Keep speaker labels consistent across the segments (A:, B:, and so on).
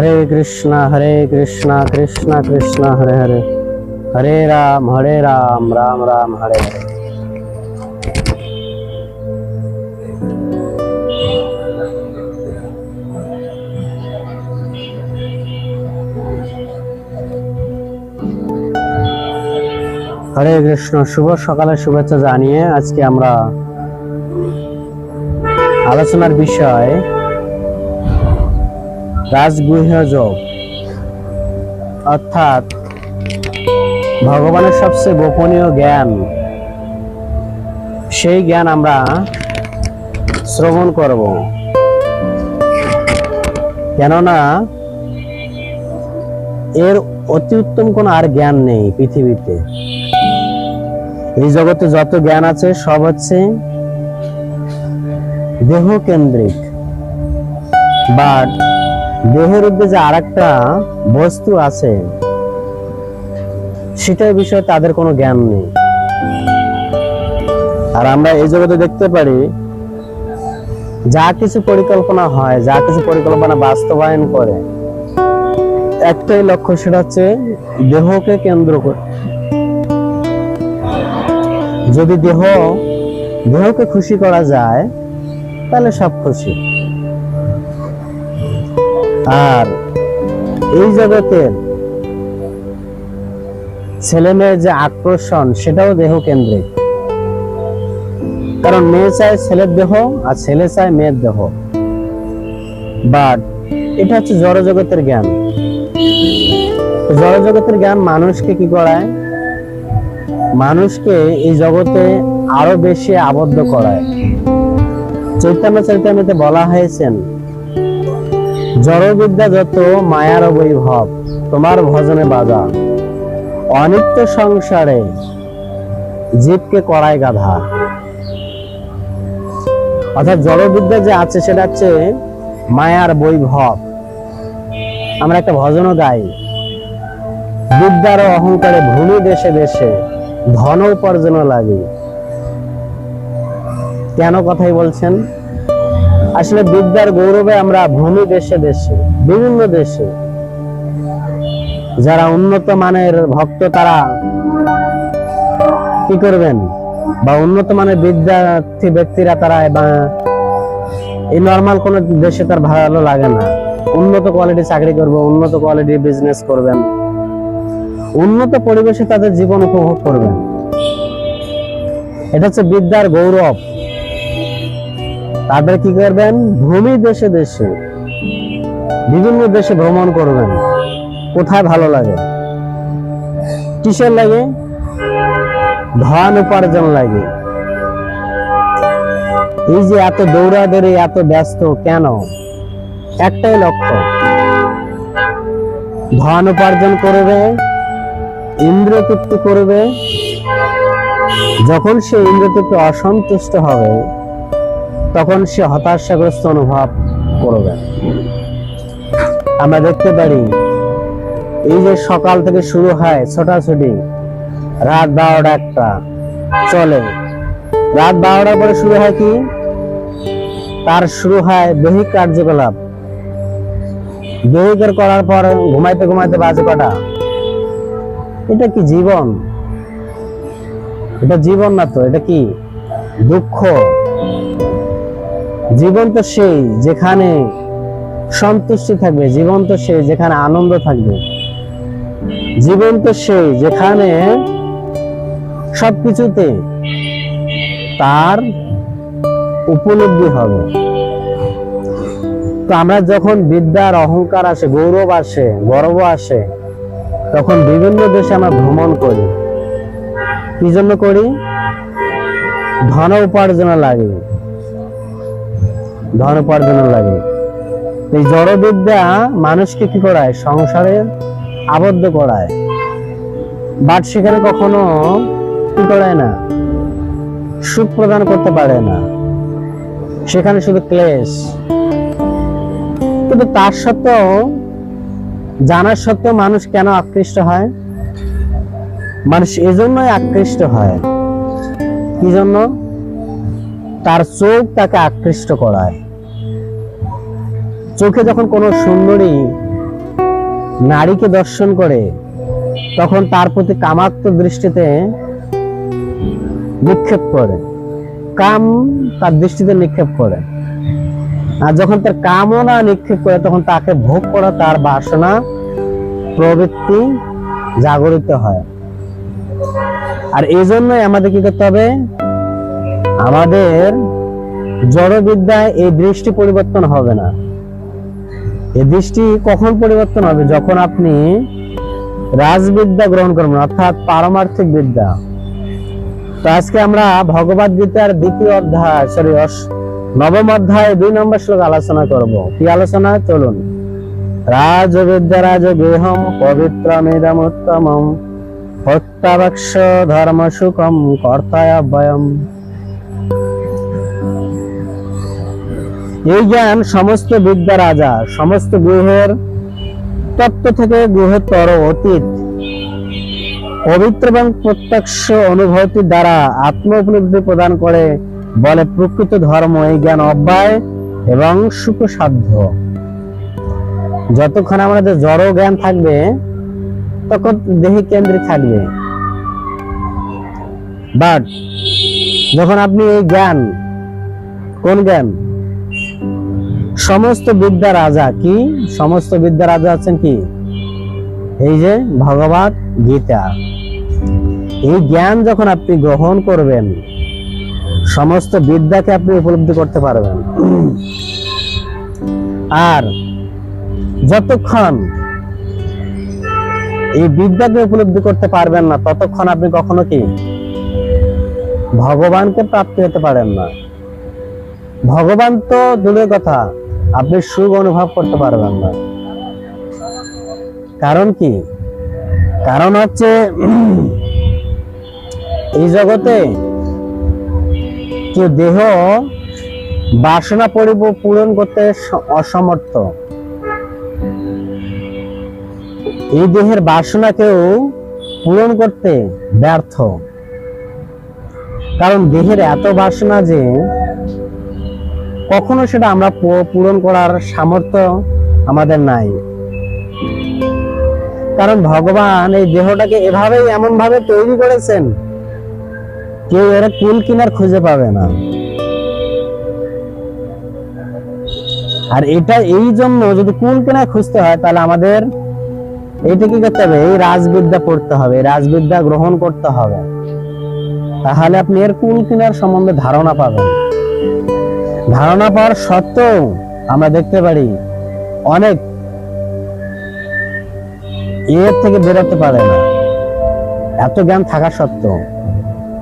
A: হরে কৃষ্ণ হরে কৃষ্ণ কৃষ্ণ কৃষ্ণ হরে হরে হরে রাম হরে রাম রাম রাম হরে হরে হরে কৃষ্ণ শুভ সকালের শুভেচ্ছা জানিয়ে আজকে আমরা আলোচনার বিষয় যোগ অর্থাৎ ভগবানের সবচেয়ে গোপনীয় জ্ঞান সেই জ্ঞান আমরা শ্রবণ করব কেননা এর অতি উত্তম কোনো আর জ্ঞান নেই পৃথিবীতে এই জগতে যত জ্ঞান আছে সব হচ্ছে দেহ কেন্দ্রিক বাট দেহের উপরে যে আর একটা বস্তু আছে সেটার বিষয়ে তাদের কোনো জ্ঞান নেই আর আমরা এই জগতে দেখতে পারি যা কিছু পরিকল্পনা হয় যা কিছু পরিকল্পনা বাস্তবায়ন করে একটাই লক্ষ্য সেটা হচ্ছে দেহকে কেন্দ্র করে যদি দেহ দেহকে খুশি করা যায় তাহলে সব খুশি আর এই জগতের ছেলে মেয়ের যে আকর্ষণ সেটাও দেহ কেন্দ্রিক কারণ মেয়ে চায় ছেলের দেহ আর ছেলে চায় মেয়ের দেহ বাট এটা হচ্ছে জড়জগতের জ্ঞান জড়জগতের জ্ঞান মানুষকে কি করায় মানুষকে এই জগতে আরো বেশি আবদ্ধ করায় চৈতন্য চৈতন্যতে বলা হয়েছেন জড়বিদ্যা যত মায়ার বৈভব তোমার ভজনে বাজা অনিত্য সংসারে জীবকে করায় গাধা অর্থাৎ জড়বিদ্যা যে আছে সেটা হচ্ছে মায়ার বৈভব আমরা একটা ভজনও গাই বিদ্যার অহংকারে ভূমি দেশে দেশে ধন উপার্জন লাগে কেন কথাই বলছেন আসলে বিদ্যার গৌরবে আমরা ভূমি দেশে দেশে বিভিন্ন দেশে যারা উন্নত মানের ভক্ত তারা কি করবেন বা উন্নত মানের বিদ্যার্থী ব্যক্তিরা তারা এই নর্মাল কোন দেশে তার ভালো লাগে না উন্নত কোয়ালিটি চাকরি করবে উন্নত কোয়ালিটি বিজনেস করবেন উন্নত পরিবেশে তাদের জীবন উপভোগ করবেন এটা হচ্ছে বিদ্যার গৌরব তারপরে কি করবেন ভূমি দেশে দেশে বিভিন্ন দেশে ভ্রমণ করবেন কোথায় ভালো লাগে কিসের লাগে ধন উপার্জন লাগে এই যে এত দৌড়াদৌড়ি এত ব্যস্ত কেন একটাই লক্ষ্য ধন উপার্জন করবে ইন্দ্র তৃপ্তি করবে যখন সে ইন্দ্র তৃপ্তি অসন্তুষ্ট হবে তখন সে হতাশাগ্রস্ত অনুভব করবে আমরা দেখতে পারি এই যে সকাল থেকে শুরু হয় ছোটাছুটি রাত বারোটা একটা চলে রাত বারোটার পরে শুরু হয় কি তার শুরু হয় দৈহিক কার্যকলাপ দৈহিকের করার পর ঘুমাইতে ঘুমাইতে বাজে কটা এটা কি জীবন এটা জীবন না তো এটা কি দুঃখ জীবন তো সেই যেখানে সন্তুষ্টি থাকবে জীবন তো সেই যেখানে আনন্দ থাকবে জীবন তো সেই যেখানে সবকিছুতে তার উপলব্ধি হবে তো আমরা যখন বিদ্যার অহংকার আসে গৌরব আসে গর্ব আসে তখন বিভিন্ন দেশে আমরা ভ্রমণ করি কি জন্য করি ধন উপার্জনা লাগে ধন উপার্জনের লাগে এই জড়বিদ্যা মানুষকে কি করায় সংসারে আবদ্ধ করায় বাট সেখানে কখনো কি করায় না সুখ প্রদান করতে পারে না সেখানে শুধু ক্লেশ কিন্তু তার সত্ত্বেও জানার সত্ত্বেও মানুষ কেন আকৃষ্ট হয় মানুষ এজন্যই আকৃষ্ট হয় কি জন্য তার চোখ তাকে আকৃষ্ট করায় চোখে যখন কোনো সুন্দরী নারীকে দর্শন করে তখন তার প্রতি কামাত্ম দৃষ্টিতে নিক্ষেপ করে কাম তার দৃষ্টিতে নিক্ষেপ করে আর যখন তার কামনা নিক্ষেপ করে তখন তাকে ভোগ করা তার বাসনা প্রবৃত্তি জাগরিত হয় আর এই জন্যই আমাদের কি করতে হবে আমাদের জড়বিদ্যায় এই দৃষ্টি পরিবর্তন হবে না এই দৃষ্টি কখন পরিবর্তন হবে যখন আপনি রাজবিদ্যা গ্রহণ করবেন অর্থাৎ পারমার্থিক বিদ্যা তো আজকে আমরা ভগবত গীতার দ্বিতীয় অধ্যায় সরি নবম অধ্যায় দুই নম্বর শ্লোক আলোচনা করব কি আলোচনা চলুন রাজবিদ্যা রাজ গৃহম মেদম উত্তমম হত্যাবক্ষ ধর্ম সুখম কর্তায় এই জ্ঞান সমস্ত বিদ্যা রাজা সমস্ত গ্রহের তত্ত্ব থেকে গ্রহতর অতীত পবিত্র এবং প্রত্যক্ষ অনুভূতি দ্বারা আত্ম উপলব্ধি প্রদান করে বলে প্রকৃত ধর্ম এই জ্ঞান অব্যয় এবং সুখসাধ্য যতক্ষণ আমাদের জড় জ্ঞান থাকবে তখন দেহে কেন্দ্রে থাকবে বাট যখন আপনি এই জ্ঞান কোন জ্ঞান সমস্ত বিদ্যা রাজা কি সমস্ত বিদ্যা রাজা আছেন কি এই যে ভগবত গীতা এই জ্ঞান যখন আপনি গ্রহণ করবেন সমস্ত বিদ্যাকে আপনি উপলব্ধি করতে পারবেন আর যতক্ষণ এই বিদ্যাকে উপলব্ধি করতে পারবেন না ততক্ষণ আপনি কখনো কি ভগবানকে প্রাপ্তি হতে পারেন না ভগবান তো দূরের কথা আপনি সুখ অনুভব করতে পারবেন না কারণ কি কারণ হচ্ছে এই জগতে কেউ দেহ বাসনা পরিব পূরণ করতে অসমর্থ এই দেহের বাসনা কেউ পূরণ করতে ব্যর্থ কারণ দেহের এত বাসনা যে কখনো সেটা আমরা পূরণ করার সামর্থ্য আমাদের নাই কারণ ভগবান এই দেহটাকে এভাবেই এমন ভাবে তৈরি করেছেন কেউ এরা কুল কিনার খুঁজে পাবে না আর এটা এই জন্য যদি কুল কিনা খুঁজতে হয় তাহলে আমাদের এটা কি করতে হবে এই রাজবিদ্যা পড়তে হবে রাজবিদ্যা গ্রহণ করতে হবে তাহলে আপনি এর কুল কিনার সম্বন্ধে ধারণা পাবেন ধারণা পাওয়ার সত্ত্বেও আমরা দেখতে পারি অনেক এর থেকে বেরোতে পারে না এত জ্ঞান থাকা সত্ত্বেও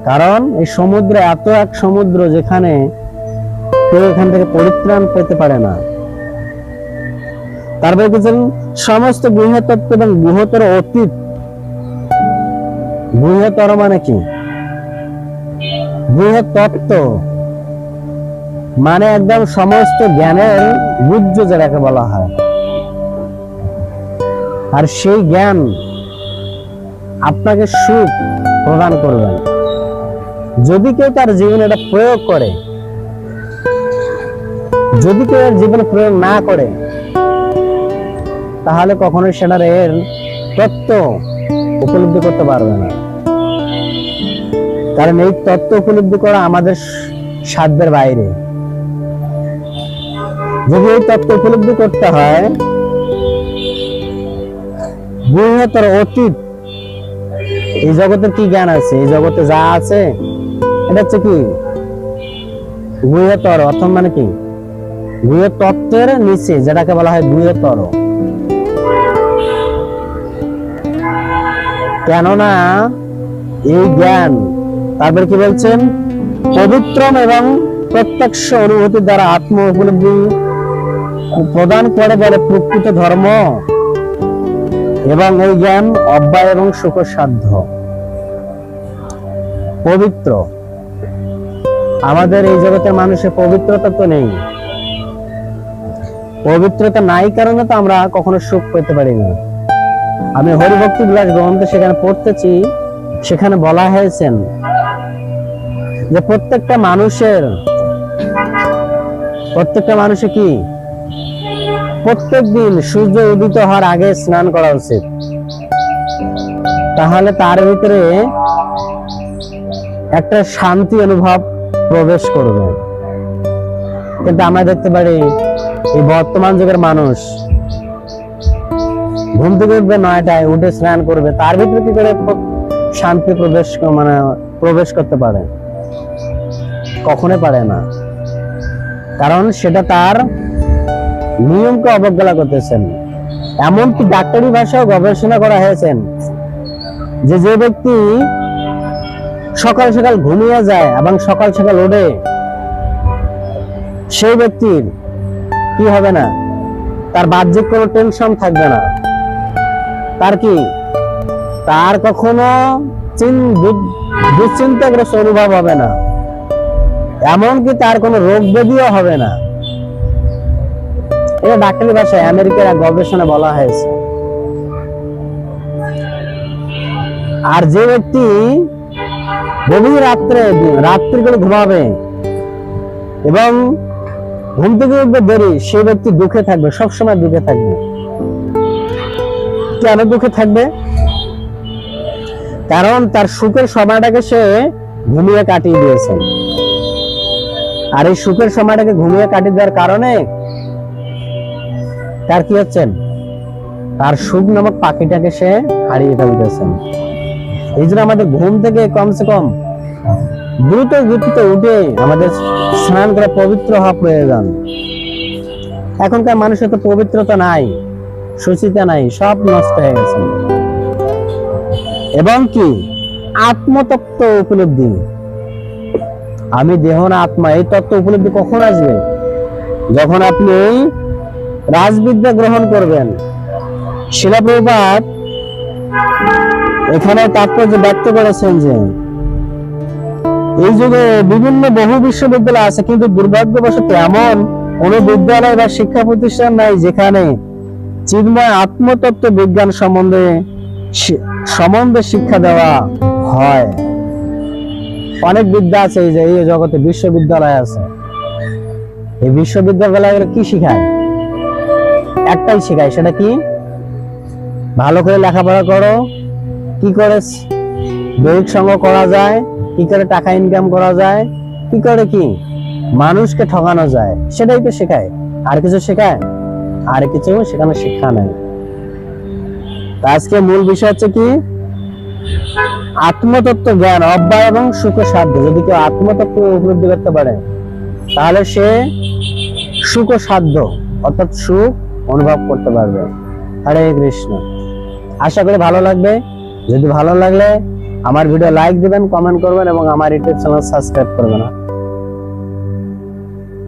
A: কারণ এই সমুদ্র এত এক সমুদ্র যেখানে কেউ এখান থেকে পরিত্রাণ পেতে পারে না তারপরে বলছেন সমস্ত গৃহতত্ত্ব এবং গৃহতর অতীত গৃহতর মানে কি গৃহতত্ত্ব মানে একদম সমস্ত জ্ঞানের গুজ্জ যেটাকে বলা হয় আর সেই জ্ঞান আপনাকে সুখ প্রদান করবে যদি কেউ তার জীবনে এটা প্রয়োগ করে যদি কেউ এর জীবনে প্রয়োগ না করে তাহলে কখনোই সেটার এর তত্ত্ব উপলব্ধি করতে পারবে না কারণ এই তত্ত্ব উপলব্ধি করা আমাদের সাধ্যের বাইরে যদি এই তত্ত্ব উপলব্ধি করতে হয় বৃহত্তর অতীত এই জগতের কি জ্ঞান আছে এই জগতে যা আছে এটা হচ্ছে কি গুহেতর অর্থ মানে কি গুহেতত্ত্বের নিচে যেটাকে বলা হয় গুহেতর কেননা এই জ্ঞান তারপর কি বলছেন পবিত্রম এবং প্রত্যক্ষ অনুভূতির দ্বারা আত্ম উপলব্ধি প্রদান করে বলে প্রকৃত ধর্ম এবং এই জ্ঞান অব্যয় এবং সুখ সাধ্য পবিত্র আমাদের এই জগতের মানুষের পবিত্রতা তো নেই পবিত্রতা নাই কারণে তো আমরা কখনো সুখ পেতে পারিনি আমি হরিভক্তি বিলাস গ্রন্থ সেখানে পড়তেছি সেখানে বলা হয়েছেন যে প্রত্যেকটা মানুষের প্রত্যেকটা মানুষে কি প্রত্যেক দিন সূর্য উদিত হওয়ার আগে স্নান করা উচিত
B: তাহলে তার ভিতরে
A: একটা শান্তি অনুভব প্রবেশ করবে কিন্তু আমরা দেখতে পারি এই বর্তমান যুগের মানুষ ঘুম থেকে উঠবে নয়টায় উঠে স্নান করবে তার ভিতরে কি করে শান্তি প্রবেশ মানে প্রবেশ করতে পারে
B: কখনো পারে না
A: কারণ সেটা তার নিয়মকে অবজ্ঞা করতেছেন এমনকি ডাক্তারি ভাষাও গবেষণা করা হয়েছেন যে যে ব্যক্তি সকাল সকাল ঘুমিয়ে যায় এবং সকাল সকাল ওঠে সেই ব্যক্তির কি হবে না তার বাহ্যিক কোনো টেনশন থাকবে না তার কি তার কখনো দুশ্চিন্তাগ্রস্ত অনুভব হবে না এমনকি তার কোনো রোগ ব্যাধিও হবে না এটা ডাক্তারি ভাষায় আমেরিকার এক গবেষণা বলা হয়েছে আর যে ব্যক্তি গভীর রাত্রে রাত্রি করে ঘুমাবে এবং ঘুম থেকে উঠবে দেরি সেই ব্যক্তি দুঃখে থাকবে সবসময় দুঃখে থাকবে কেন দুঃখে থাকবে কারণ তার সুখের সময়টাকে সে ঘুমিয়ে কাটিয়ে দিয়েছে আর এই সুখের সময়টাকে ঘুমিয়ে কাটিয়ে দেওয়ার কারণে তার কি হচ্ছেন তার সুখ নামক পাখিটাকে সে হারিয়ে ফেলতেছেন এই জন্য আমাদের ঘুম থেকে কমসে কম দ্রুত গতিতে উঠে আমাদের স্নান করে পবিত্র হওয়া প্রয়োজন এখনকার মানুষের তো পবিত্রতা নাই সুচিতা নাই সব নষ্ট হয়ে গেছে এবং কি আত্মতত্ত্ব উপলব্ধি আমি দেহ না আত্মা এই তত্ত্ব উপলব্ধি কখন আসবে যখন আপনি রাজবিদ্যা গ্রহণ করবেন শিলাপ্রপাত এখানে তাৎপর্য ব্যক্ত করেছেন যে এই যুগে বিভিন্ন বহু বিশ্ববিদ্যালয় আছে কিন্তু দুর্ভাগ্যবশত এমন কোন বিদ্যালয় বা শিক্ষা প্রতিষ্ঠান নাই যেখানে চিন্ময় আত্মতত্ত্ব বিজ্ঞান সম্বন্ধে সম্বন্ধে শিক্ষা দেওয়া হয় অনেক বিদ্যা আছে এই যে এই জগতে বিশ্ববিদ্যালয় আছে এই বিশ্ববিদ্যালয় কি শিখায় একটাই শেখায় সেটা কি ভালো করে লেখাপড়া করো কি করে দৈহিক সঙ্গ করা যায় কি করে টাকা ইনকাম করা যায় কি করে কি মানুষকে ঠকানো যায় সেটাই তো শেখায় আর কিছু শেখায় আর কিছু সেখানে শিক্ষা নেই আজকে মূল বিষয় হচ্ছে কি আত্মতত্ত্ব জ্ঞান অব্যয় এবং সুখ সাধ্য যদি কেউ আত্মতত্ত্ব উপলব্ধি করতে পারে তাহলে সে সুখ সাধ্য অর্থাৎ সুখ অনুভব করতে পারবে হরে কৃষ্ণ আশা করি ভালো লাগবে যদি ভালো লাগলে আমার ভিডিও লাইক দিবেন কমেন্ট করবেন এবং আমার ইউটিউব চ্যানেল সাবস্ক্রাইব করবেন